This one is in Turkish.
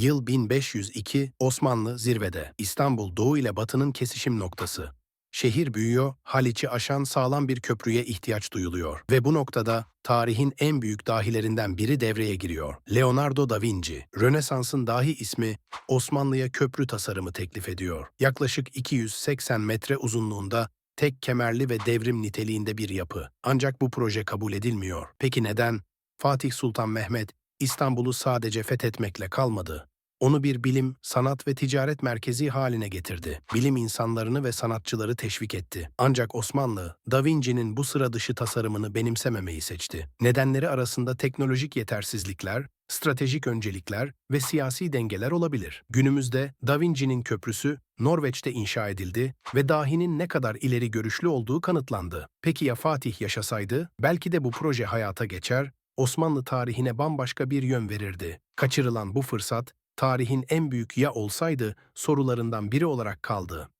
Yıl 1502, Osmanlı zirvede. İstanbul doğu ile batının kesişim noktası. Şehir büyüyor, Haliç'i aşan sağlam bir köprüye ihtiyaç duyuluyor. Ve bu noktada tarihin en büyük dahilerinden biri devreye giriyor. Leonardo da Vinci. Rönesans'ın dahi ismi Osmanlı'ya köprü tasarımı teklif ediyor. Yaklaşık 280 metre uzunluğunda tek kemerli ve devrim niteliğinde bir yapı. Ancak bu proje kabul edilmiyor. Peki neden? Fatih Sultan Mehmet İstanbul'u sadece fethetmekle kalmadı. Onu bir bilim, sanat ve ticaret merkezi haline getirdi. Bilim insanlarını ve sanatçıları teşvik etti. Ancak Osmanlı, Da Vinci'nin bu sıra dışı tasarımını benimsememeyi seçti. Nedenleri arasında teknolojik yetersizlikler, stratejik öncelikler ve siyasi dengeler olabilir. Günümüzde Da Vinci'nin köprüsü Norveç'te inşa edildi ve dahinin ne kadar ileri görüşlü olduğu kanıtlandı. Peki ya Fatih yaşasaydı? Belki de bu proje hayata geçer, Osmanlı tarihine bambaşka bir yön verirdi. Kaçırılan bu fırsat, tarihin en büyük ya olsaydı sorularından biri olarak kaldı.